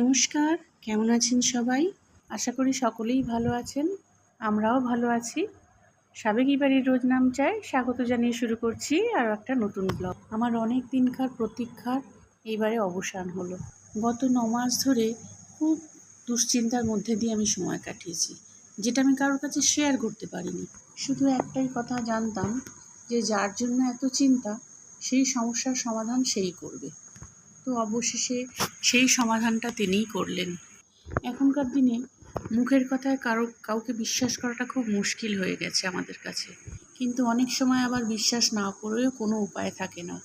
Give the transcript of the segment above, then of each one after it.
নমস্কার, কেমন আছেন সবাই? আশা করি সকলেই ভালো আছেন, আমরাও ভালো আছি। সাবেকি বাড়ির রোজ নাম চাই, স্বাগত জানিয়ে শুরু করছি আর একটা নতুন ব্লগ আমার অনেক দিনকার প্রতীক্ষার এইবারে অবসান হলো। গত ন মাস ধরে খুব দুশ্চিন্তার মধ্যে দিয়ে আমি সময় কাটিয়েছি, যেটা আমি কারোর কাছে শেয়ার করতে পারিনি। শুধু একটাই কথা জানতাম যে যার জন্য এত চিন্তা, সেই সমস্যার সমাধান সেই করবে। তো অবশেষে সেই সমাধানটা তিনিই করলেন। এখনকার দিনে মুখের কথায় কারও, কাউকে বিশ্বাস করাটা খুব মুশকিল হয়ে গেছে আমাদের কাছে। কিন্তু অনেক সময় আবার বিশ্বাস না করেও কোনো উপায় থাকে না।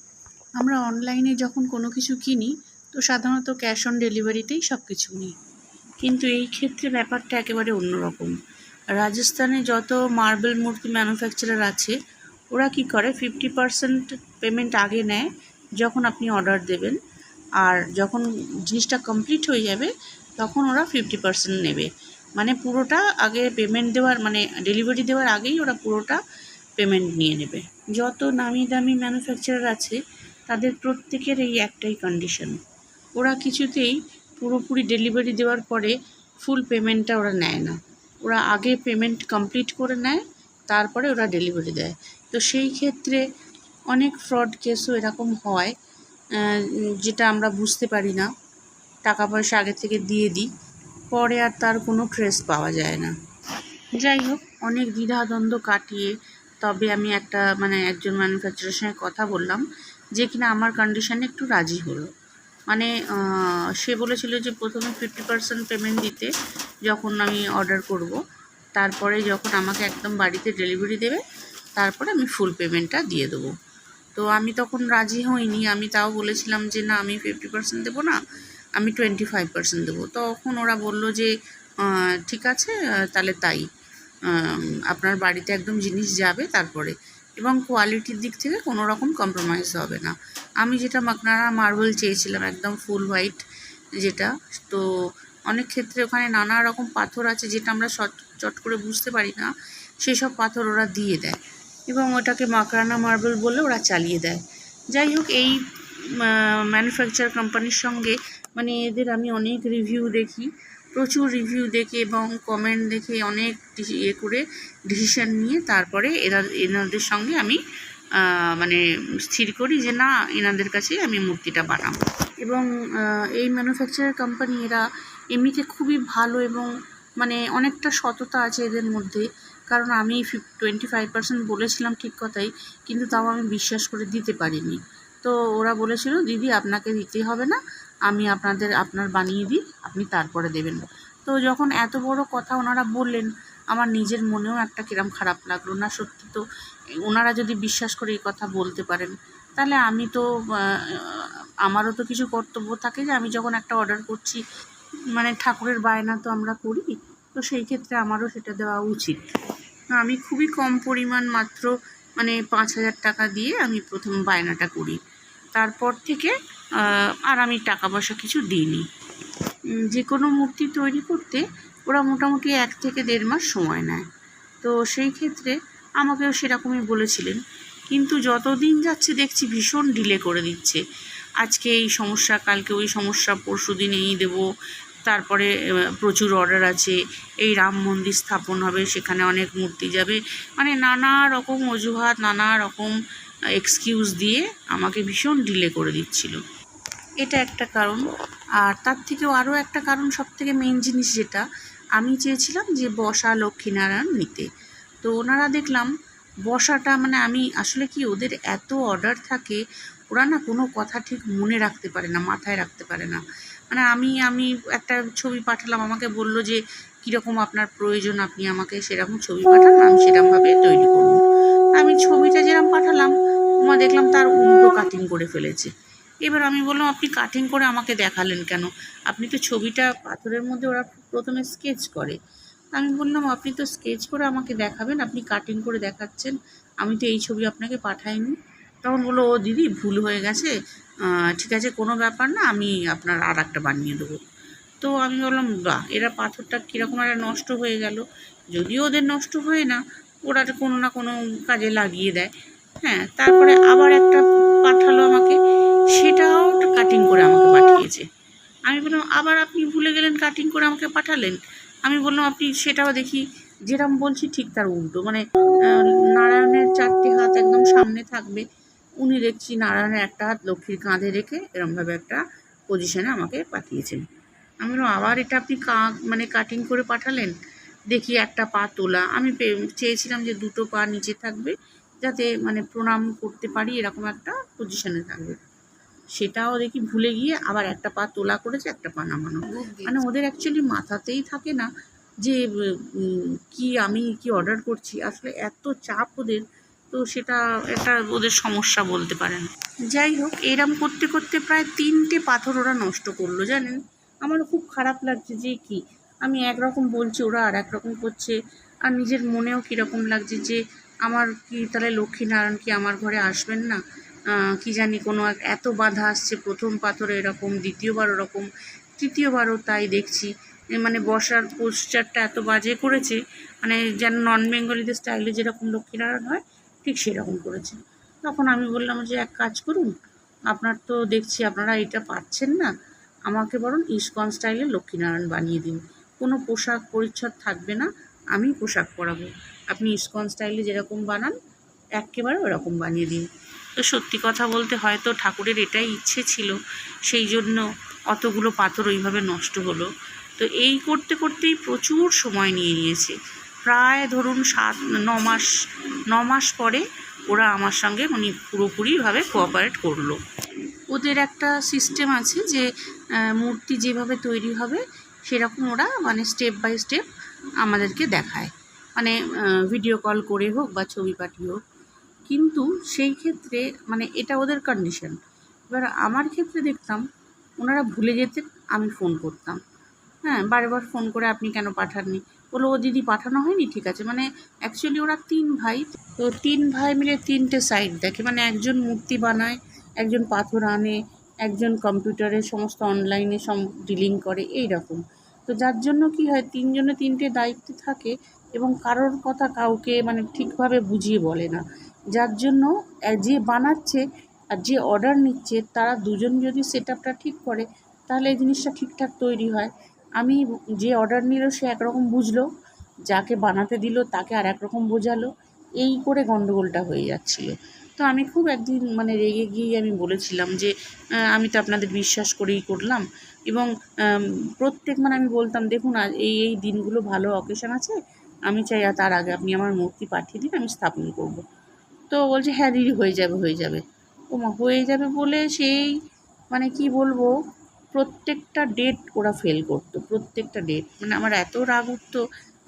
আমরা অনলাইনে যখন কোনো কিছু কিনি, তো সাধারণত ক্যাশ অন ডেলিভারিতেই সব কিছু নিই। কিন্তু এই ক্ষেত্রে ব্যাপারটা একেবারে অন্যরকম। রাজস্থানে যত মার্বেল মূর্তি ম্যানুফ্যাকচারার আছে, ওরা কি করে, ফিফটি পার্সেন্ট পেমেন্ট আগে নেয়, যখন আপনি অর্ডার দেবেন আর যখন জিনিসটা কমপ্লিট হয়ে যাবে, তখন ওরা ফিফটি পার্সেন্ট নেবে। মানে পুরোটা আগে পেমেন্ট দেওয়ার মানে ডেলিভারি দেওয়ার আগেই ওরা পুরোটা পেমেন্ট নিয়ে নেবে। যত নামি দামি ম্যানুফ্যাকচারার আছে, তাদের প্রত্যেকের এই একটাই কন্ডিশন ওরা কিছুতেই পুরোপুরি ডেলিভারি দেওয়ার পরে ফুল পেমেন্টটা ওরা নেয় না। ওরা আগে পেমেন্ট কমপ্লিট করে নেয়, তারপরে ওরা ডেলিভারি দেয়। তো সেই ক্ষেত্রে অনেক ফ্রড কেসও এরকম হয়। যেটা আমরা বুঝতে পারি না, টাকা পয়সা আগে থেকে দিয়ে দিই, পরে আর তার কোনো ট্রেস পাওয়া যায় না। যাই হোক, অনেক দ্বিধাদ্বন্দ্ব কাটিয়ে তবে আমি একটা মানে একজন ম্যানুফ্যাকচারের সঙ্গে কথা বললাম, যে কিনা আমার কন্ডিশানে একটু রাজি হলো। মানে সে বলেছিল যে প্রথমে ফিফটি পার্সেন্ট পেমেন্ট দিতে, যখন আমি অর্ডার করব। তারপরে যখন আমাকে একদম বাড়িতে ডেলিভারি দেবে, তারপরে আমি ফুল পেমেন্টটা দিয়ে দেবো। তো আমি তখন রাজি হইনি। আমি তাও বলেছিলাম যে, না, আমি ফিফটি পার্সেন্ট দেবো না, আমি টোয়েন্টি ফাইভ পার্সেন্ট দেবো। তখন ওরা বলল যে ঠিক আছে তাহলে তাই। আপনার বাড়িতে একদম জিনিস যাবে তারপরে। এবং কোয়ালিটির দিক থেকে কোনো রকম কম্প্রোমাইজ হবে না। আমি যেটা মাকনারা মার্বেল চেয়েছিলাম, একদম ফুল হোয়াইট যেটা, তো অনেক ক্ষেত্রে ওখানে নানা রকম পাথর আছে যেটা আমরা চট করে বুঝতে পারি না। সেসব পাথর ওরা দিয়ে দেয়। এবং ওটাকে মাকরানা মার্বেল বলে ওরা চালিয়ে দেয়। যাই হোক, এই ম্যানুফ্যাকচার কোম্পানির সঙ্গে মানে এদের আমি অনেক রিভিউ দেখি, প্রচুর রিভিউ দেখে এবং কমেন্ট দেখে অনেক ইয়ে করে ডিসিশান নিয়ে তারপরে এরা, এনাদের সঙ্গে আমি মানে স্থির করি যে না, এনাদের কাছেই আমি মূর্তিটা বানাবো। এবং এই ম্যানুফ্যাকচারার কোম্পানি এরা এমনিতে খুবই ভালো এবং মানে অনেকটা সততা আছে এদের মধ্যে। কারণ আমি ফিফ টোয়েন্টি ফাইভ পার্সেন্ট বলেছিলাম ঠিক কথাই, কিন্তু তাও আমি বিশ্বাস করে দিতে পারিনি। তো ওরা বলেছিল, দিদি, আপনাকে দিতে হবে না, আমি আপনাদের, আপনার বানিয়ে দিই, আপনি তারপরে দেবেন। তো যখন এত বড় কথা ওনারা বললেন, আমার নিজের মনেও একটা কিরম খারাপ লাগল না, সত্যি তো। ওনারা যদি বিশ্বাস করে এই কথা বলতে পারেন, তাহলে আমি তো আমারও তো কিছু কর্তব্য থাকে যে আমি যখন একটা অর্ডার করছি মানে ঠাকুরের বায়না তো আমরা করি তো সেই ক্ষেত্রে আমারও সেটা দেওয়া উচিত। আমি খুবই কম পরিমাণ মাত্র মানে পাঁচ হাজার টাকা দিয়ে আমি প্রথম বায়নাটা করি। তারপর থেকে আর আমি টাকা পয়সা কিছু দিইনি। যে কোনো মূর্তি তৈরি করতে ওরা মোটামুটি এক থেকে দেড় মাস সময় নেয়। তো সেই ক্ষেত্রে আমাকেও সেরকমই বলেছিলেন। কিন্তু যতদিন যাচ্ছে দেখছি ভীষণ ডিলে করে দিচ্ছে। আজকে এই সমস্যা, কালকে ওই সমস্যা পরশু দিন এই দেবো তারপরে প্রচুর অর্ডার আছে। এই রাম মন্দির স্থাপন হবে, সেখানে অনেক মূর্তি যাবে। মানে নানা রকম অজুহাত, নানা রকম এক্সকিউজ দিয়ে আমাকে ভীষণ ডিলে করে দিচ্ছিল। এটা একটা কারণ। আর তার থেকেও আরও একটা কারণ সব থেকে মেন জিনিস যেটা, আমি চেয়েছিলাম যে বসা লক্ষ্মীনারায়ণ নিতে। তো ওনারা দেখলাম, বসাটা মানে আমি, আসলে কি ওদের এত অর্ডার থাকে, ওরা না কোনো কথা ঠিক মনে রাখতে পারে না, মাথায় রাখতে পারে না। মানে আমি আমি একটা ছবি পাঠালাম, আমাকে বলল যে, কীরকম আপনার প্রয়োজন? আপনি আমাকে সেরকম ছবি পাঠান, আমি সেরকমভাবে তৈরি করব। আমি ছবিটা যেরকম পাঠালাম মা দেখলাম তার উল্টো কাটিং করে ফেলেছে। এবার আমি বললাম, আপনি কাটিং করে আমাকে দেখালেন কেন? আপনি তো ছবিটা পাথরের মধ্যে ওরা প্রথমে স্কেচ করে। আমি বললাম, আপনি তো স্কেচ করে আমাকে দেখাবেন, আপনি কাটিং করে দেখাচ্ছেন, আমি তো এই ছবি আপনাকে পাঠাইনি। তখন বলল, ও দিদি, ভুল হয়ে গেছে। ঠিক আছে, কোনো ব্যাপার না, আমি আপনার আর একটা বানিয়ে দেবো। তো আমি বললাম বা এরা পাথরটা কীরকম একটা নষ্ট হয়ে গেল। যদিও ওদের নষ্ট হয় না, ওরা কোনো না কোনো কাজে লাগিয়ে দেয়। হ্যাঁ তারপরে আবার একটা পাঠালো আমাকে, সেটাও কাটিং করে আমাকে পাঠিয়েছে। আমি বললাম, আবার আপনি ভুলে গেলেন কাটিং করে আমাকে পাঠালেন? আমি বললাম, আপনি সেটাও দেখি। যেরকম বলছি ঠিক তার উল্টো মানে নারায়ণের চারটে হাত একদম সামনে থাকবে উনি দেখছি নারায়ণের একটা হাত লক্ষ্মীর কাঁধে রেখে এরমভাবে একটা পজিশনে আমাকে পাঠিয়েছেন। আমি বললাম আবার এটা আপনি কা মানে কাটিং করে পাঠালেন? দেখি একটা পা তোলা। আমি চেয়েছিলাম যে দুটো পা নিচে থাকবে যাতে মানে প্রণাম করতে পারি এরকম একটা পজিশনে থাকবে। সেটাও দেখি ভুলে গিয়ে আবার একটা পা তোলা করেছে একটা পা নামানো। মানে ওদের অ্যাকচুয়ালি মাথাতেই থাকে না যে কি আমি কি অর্ডার করছি? আসলে এত চাপ ওদের তো সেটা একটা ওদের সমস্যা বলতে পারেন। যাই হোক, এরম করতে করতে প্রায় তিনটে পাথর ওরা নষ্ট করল, জানেন? আমারও খুব খারাপ লাগছে যে কি? আমি একরকম বলছি, ওরা আর একরকম করছে, আর নিজের মনেও কীরকম লাগছে যে আমার কি তাহলে লক্ষ্মীনারায়ণ কি আমার ঘরে আসবেন না? কি জানি কোনো এক- এত বাধা আসছে, প্রথম পাথরে এরকম, দ্বিতীয়বার ওরকম, তৃতীয়বারও তাই দেখছি। মানে বসার পোস্টারটা এত বাজে করেছে মানে যেন নন বেঙ্গলিদের স্টাইলে যেরকম লক্ষ্মীনারায়ণ হয় ঠিক সেরকম করেছে। তখন আমি বললাম যে, এক কাজ করুন, আপনার তো দেখছি আপনারা এটা পাচ্ছেন না, আমাকে বরং ইস্কন স্টাইলে লক্ষ্মীনারায়ণ বানিয়ে দিন। কোনো পোশাক পরিচ্ছদ থাকবে না, আমি পোশাক পরাবো। আপনি ইস্কন স্টাইলে যেরকম বানান একেবারে ওরকম বানিয়ে দিন। তো সত্যি কথা বলতে হয়তো ঠাকুরের এটাই ইচ্ছে ছিল, সেই জন্য অতগুলো পাথর ওইভাবে নষ্ট হলো। তো এই করতে করতেই প্রচুর সময় নিয়ে নিয়েছে। প্রায় ধরুন সাত, ন মাস ন মাস পরে ওরা আমার সঙ্গে উনি পুরোপুরিভাবে কোঅপারেট করল। ওদের একটা সিস্টেম আছে যে মূর্তি যেভাবে তৈরি হবে, সেরকম ওরা মানে স্টেপ বাই স্টেপ আমাদেরকে দেখায়। মানে ভিডিও কল করে হোক বা ছবি পাঠিয়ে হোক। কিন্তু সেই ক্ষেত্রে মানে এটা ওদের কন্ডিশন এবার আমার ক্ষেত্রে দেখতাম, ওনারা ভুলে যেতেন, আমি ফোন করতাম। হ্যাঁ বারবার ফোন করে আপনি কেন পাঠাননি? বলো, ও দিদি পাঠানো হয়নি? ঠিক আছে মানে অ্যাকচুয়ালি ওরা তিন ভাই। তো তিন ভাই মিলে তিনটে সাইড দেখে মানে একজন মূর্তি বানায়, একজন পাথর আনে, একজন কম্পিউটারে সমস্ত অনলাইনে সব ডিলিং করে এই রকম তো যার জন্য কি হয়, তিনজনে তিনটে দায়িত্ব থাকে এবং কারোর কথা কাউকে মানে ঠিকভাবে বুঝিয়ে বলে না। যার জন্য যে বানাচ্ছে আর যে অর্ডার নিচ্ছে, তারা দুজন যদি সেট ঠিক করে, তাহলে এই জিনিসটা ঠিকঠাক তৈরি হয়। আমি যে অর্ডার নিল সে একরকম বুঝলো, যাকে বানাতে দিল তাকে আর একরকম বোঝালো, এই করে গণ্ডগোলটা হয়ে যাচ্ছিল। তো আমি খুব একদিন মানে রেগে গিয়ে আমি বলেছিলাম যে আমি তো আপনাদের বিশ্বাস করেই করলাম এবং প্রত্যেক মানে আমি বলতাম, দেখুন এই এই দিনগুলো ভালো অকেশন আছে, আমি চাই তার আগে আপনি আমার মূর্তি পাঠিয়ে দিন, আমি স্থাপন করব। তো বলছে হ্যাঁ দিদি, হয়ে যাবে হয়ে যাবে। ও হয়ে যাবে বলে সেই মানে কি বলব প্রত্যেকটা ডেট ওরা ফেল করতো, প্রত্যেকটা ডেট মানে আমার এত রাগ উঠতো,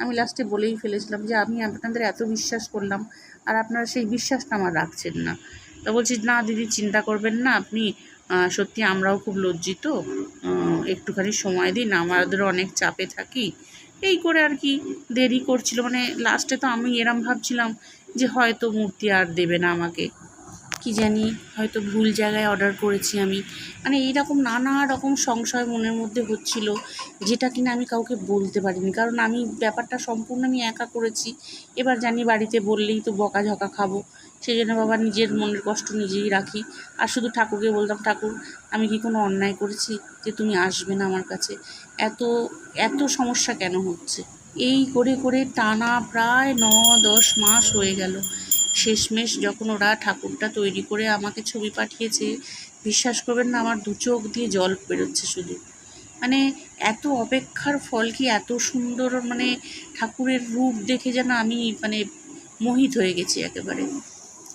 আমি লাস্টে বলেই ফেলেছিলাম যে, আমি আপনাদের এত বিশ্বাস করলাম আর আপনারা সেই বিশ্বাসটা আমার রাখছেন না। তা বলছি, না দিদি, চিন্তা করবেন না, আপনি সত্যি আমরাও খুব লজ্জিত। একটুখানি সময় দিন আমাদেরও অনেক চাপে থাকি। এই করে আর কি দেরি করছিল। মানে লাস্টে তো আমি এরম ভাবছিলাম যে, হয়তো মূর্তি আর দেবে না আমাকে। কি জানি, হয়তো ভুল জায়গায় অর্ডার করেছি আমি। মানে এইরকম নানা রকম সংশয় মনের মধ্যে হচ্ছিল, যেটা কিনা আমি কাউকে বলতে পারিনি। কারণ আমি ব্যাপারটা সম্পূর্ণ আমি একা করেছি। এবার জানি বাড়িতে বললেই তো বকাঝকা খাব। সেই জন্য বাবা নিজের মনের কষ্ট নিজেই রাখি। আর শুধু ঠাকুরকে বলতাম, ঠাকুর, আমি কি কোনো অন্যায় করেছি যে তুমি আসবে না আমার কাছে? এত এত সমস্যা কেন হচ্ছে? এই করে করে টানা প্রায় ন, দশ মাস হয়ে গেল। শেষমেশ যখন ওরা ঠাকুরটা তৈরি করে আমাকে ছবি পাঠিয়েছে, বিশ্বাস করবেন না, আমার দু চোখ দিয়ে জল বেরোচ্ছে শুধু। মানে এত অপেক্ষার ফল কি এত সুন্দর মানে ঠাকুরের রূপ দেখে যেন আমি মানে মোহিত হয়ে গেছি একেবারে।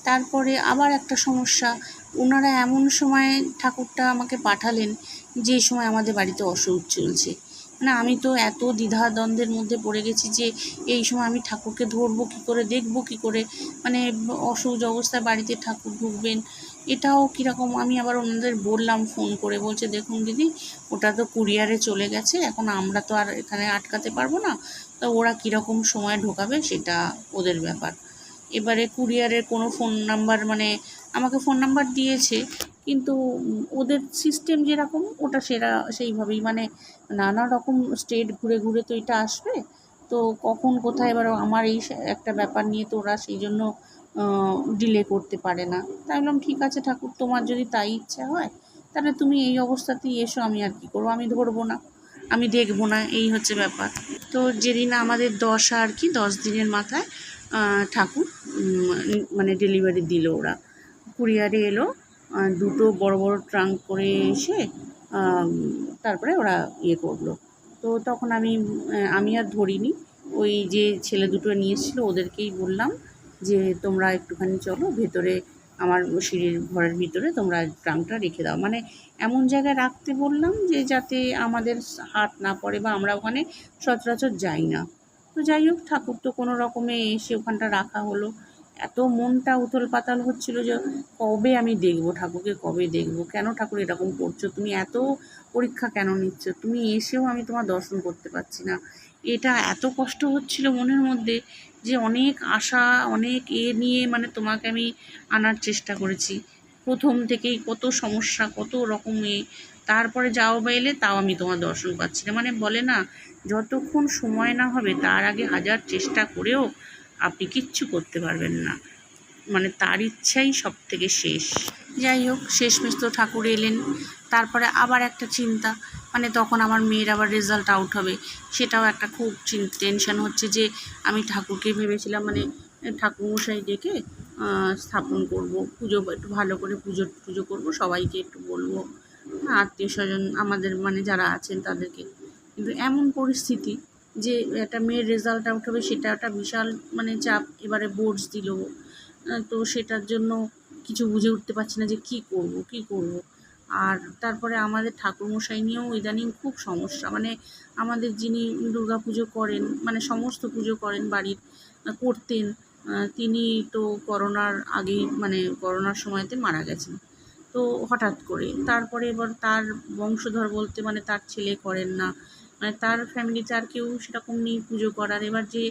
তারপরে আবার একটা সমস্যা, ওনারা এমন সময় ঠাকুরটা আমাকে পাঠালেন যে সময় আমাদের বাড়িতে অসৌচ চলছে। মানে আমি তো এত দ্বিধা দ্বন্দ্বের মধ্যে পড়ে গেছি যে এই সময় আমি ঠাকুরকে ধরবো, কী করে দেখব, কী করে? মানে অসৌচ অবস্থায় বাড়িতে ঠাকুর ঢুকবেন, এটাও কীরকম? আমি আবার ওনাদের বললাম ফোন করে, বলছে, দেখুন দিদি, ওটা তো কুরিয়ারে চলে গেছে, এখন আমরা তো আর এখানে আটকাতে পারব না, তো ওরা কীরকম সময় ঢোকাবে সেটা ওদের ব্যাপার। এবারে কুরিয়ারের কোনো ফোন নাম্বার মানে আমাকে ফোন নাম্বার দিয়েছে কিন্তু ওদের সিস্টেম যেরকম, ওটা সেরা সেইভাবেই। মানে নানা রকম স্টেট ঘুরে ঘুরে তো এটা আসবে। তো কখন কোথায় এবার আমার এই একটা ব্যাপার নিয়ে তো ওরা সেই জন্য ডিলে করতে পারে না। তাই বললাম, ঠিক আছে ঠাকুর, তোমার যদি তাই ইচ্ছা হয়, তাহলে তুমি এই অবস্থাতেই এসো, আমি আর কি করব? আমি ধরবো না, আমি দেখব না। এই হচ্ছে ব্যাপার। তো যেদিন আমাদের দশ আর কি, দশ দিনের মাথায় ঠাকুর মানে ডেলিভারি দিল ওরা। কুরিয়ারে এলো দুটো বড় বড় ট্রাঙ্ক করে এসে তারপরে ওরা ইয়ে করল। তো তখন আমি আমি আর ধরিনি। ওই যে ছেলে দুটো নিয়ে এসেছিল, ওদেরকেই বললাম যে, তোমরা একটুখানি চলো, ভেতরে আমার সিঁড়ির ঘরের ভিতরে তোমরা ট্রাঙ্কটা রেখে দাও। মানে এমন জায়গায় রাখতে বললাম যে, যাতে আমাদের হাত না পড়ে বা আমরা ওখানে সচরাচর যাই না। তো যাই হোক, ঠাকুর তো কোনো রকমে এসে ওখানটা রাখা হলো। এত মনটা উথল পাতাল হচ্ছিল যে কবে আমি দেখব ঠাকুরকে, কবে দেখব? কেন ঠাকুর এরকম করছ? তুমি এত পরীক্ষা কেন নিচ্ছ? তুমি এসেও আমি তোমার দর্শন করতে পারছি না। এটা এত কষ্ট হচ্ছিল মনের মধ্যে যে অনেক আশা, অনেক এ নিয়ে মানে তোমাকে আমি আনার চেষ্টা করেছি। প্রথম থেকেই কত সমস্যা, কত রকম এ। তারপরে যাও বা এলে তাও আমি তোমার দর্শন পাচ্ছি না। মানে বলে না, যতক্ষণ সময় না হবে, তার আগে হাজার চেষ্টা করেও আপনি কিচ্ছু করতে পারবেন না। মানে তার ইচ্ছাই সব থেকে শেষ। যাই হোক, শেষমেশ তো ঠাকুর এলেন। তারপরে আবার একটা চিন্তা মানে তখন আমার মেয়ের আবার রেজাল্ট আউট হবে। সেটাও একটা খুব টেনশন হচ্ছে যে আমি ঠাকুরকে ভেবেছিলাম মানে ঠাকুরমশাই ডেকে স্থাপন করব, পুজো একটু ভালো করে পুজো পুজো করব, সবাইকে একটু বলব। আত্মীয় স্বজন আমাদের মানে যারা আছেন তাদেরকে। কিন্তু এমন পরিস্থিতি যে একটা মেয়ের রেজাল্ট আউট হবে, সেটা একটা বিশাল মানে চাপ এবারে বোর্ডস দিল। তো সেটার জন্য কিছু বুঝে উঠতে পারছি না যে কি করব কি করব। আর তারপরে আমাদের ঠাকুরমশাই নিয়েও ইদানিং খুব সমস্যা। মানে আমাদের যিনি দুর্গা পুজো করেন মানে সমস্ত পুজো করেন, বাড়ির করতেন তিনি তো করোনার আগেই মানে করোনার সময়তে মারা গেছেন। তো হঠাৎ করে, তারপরে এবার তার বংশধর বলতে মানে তার ছেলে করেন না। মানে তার ফ্যামিলিতে আর কেউ সেরকম নেই পুজো করার। এবার যে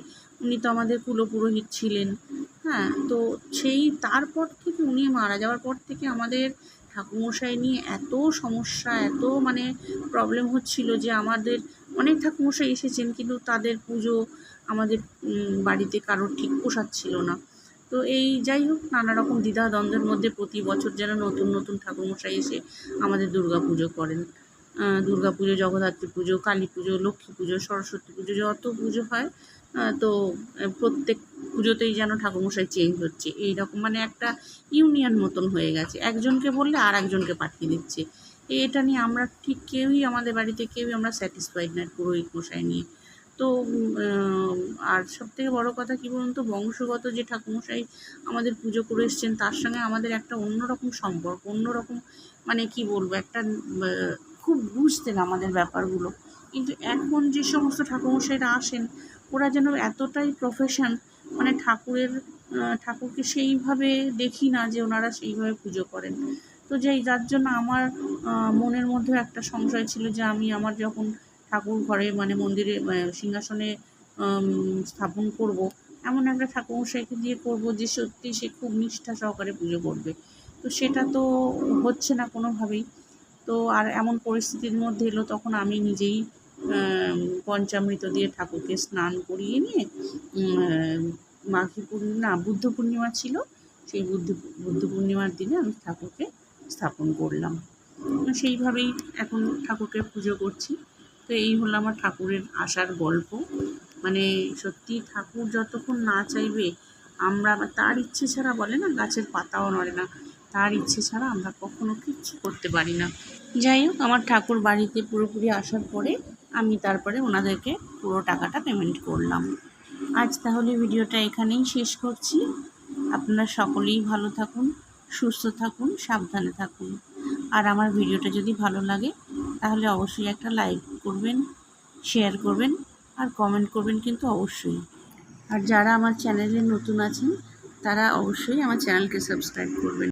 উনি তো আমাদের কুলপুরোহিত ছিলেন হ্যাঁ? তো সেই তারপর থেকে উনি মারা যাওয়ার পর থেকে আমাদের ঠাকুমশাই নিয়ে এত সমস্যা, এত মানে প্রবলেম হচ্ছিল যে আমাদের, অনেক ঠাকুমশাই এসেছেন কিন্তু তাদের পুজো আমাদের বাড়িতে কারোর ঠিক পোষাচ্ছিল না। তো এই যাই হোক, নানা রকম দ্বিধা দ্বন্দ্বের মধ্যে প্রতি বছর যেন নতুন নতুন ঠাকুরমশাই এসে আমাদের দুর্গা পুজো করেন। দুর্গা পুজো জগদ্ধাত্রী পুজো, কালী পুজো, লক্ষ্মী পুজো, সরস্বতী পুজো, যত পুজো হয় তো প্রত্যেক পুজোতেই যেন ঠাকুরমশাই চেঞ্জ হচ্ছে। এই রকম মানে একটা ইউনিয়ন মতন হয়ে গেছে। একজনকে বললে আর একজনকে পাঠিয়ে দিচ্ছে। এটা নিয়ে আমরা ঠিক কেউই আমাদের বাড়িতে কেউই আমরা স্যাটিসফাইড না পুরোহিত মশাই নিয়ে। তো আর সব থেকে বড়ো কথা কী বলুন তো, বংশগত যে ঠাকুরমশাই আমাদের পুজো করে এসছেন, তার সঙ্গে আমাদের একটা অন্যরকম সম্পর্ক, অন্যরকম মানে কি বলব, একটা খুব বুঝতেন আমাদের ব্যাপারগুলো। কিন্তু এখন যে সমস্ত ঠাকুরমশাইরা আসেন, ওরা যেন এতটাই প্রফেশন মানে ঠাকুরের ঠাকুরকে সেইভাবে দেখি না যে ওনারা সেইভাবে পুজো করেন। তো যেই, যার জন্য আমার মনের মধ্যে একটা সংশয় ছিল যে আমি আমার যখন ঠাকুর ঘরে মানে মন্দিরে সিংহাসনে স্থাপন করব, এমন একটা ঠাকুরমশাইকে দিয়ে করব যে সত্যি সে খুব নিষ্ঠা সহকারে পুজো করবে। তো সেটা তো হচ্ছে না কোনোভাবেই। তো আর এমন পরিস্থিতির মধ্যে এলো তখন আমি নিজেই পঞ্চামৃত দিয়ে ঠাকুরকে স্নান করিয়ে নিয়ে মাঘী পূর্ণিমা বুদ্ধ পূর্ণিমা ছিল, সেই বুদ্ধ বুদ্ধ পূর্ণিমার দিনে আমি ঠাকুরকে স্থাপন করলাম। সেইভাবেই এখন ঠাকুরকে পুজো করছি। তো এই হলো আমার ঠাকুরের আসার গল্প। মানে সত্যি ঠাকুর যতক্ষণ না চাইবে, আমরা তার ইচ্ছে ছাড়া বলে না, গাছের পাতাও নড়ে না, তার ইচ্ছে ছাড়া আমরা কখনো কিচ্ছু করতে পারি না। যাই হোক, আমার ঠাকুর বাড়িতে পুরোপুরি আসার পরে আমি তারপরে ওনাদেরকে পুরো টাকাটা পেমেন্ট করলাম। আজ তাহলে ভিডিওটা এখানেই শেষ করছি। আপনারা সকলেই ভালো থাকুন, সুস্থ থাকুন, সাবধানে থাকুন। আর আমার ভিডিওটা যদি ভালো লাগে, তাহলে অবশ্যই একটা লাইক করবেন শেয়ার করবেন, আর কমেন্ট করবেন কিন্তু অবশ্যই। আর যারা আমার চ্যানেলে নতুন আছেন, তারা অবশ্যই আমার চ্যানেলকে সাবস্ক্রাইব করবেন।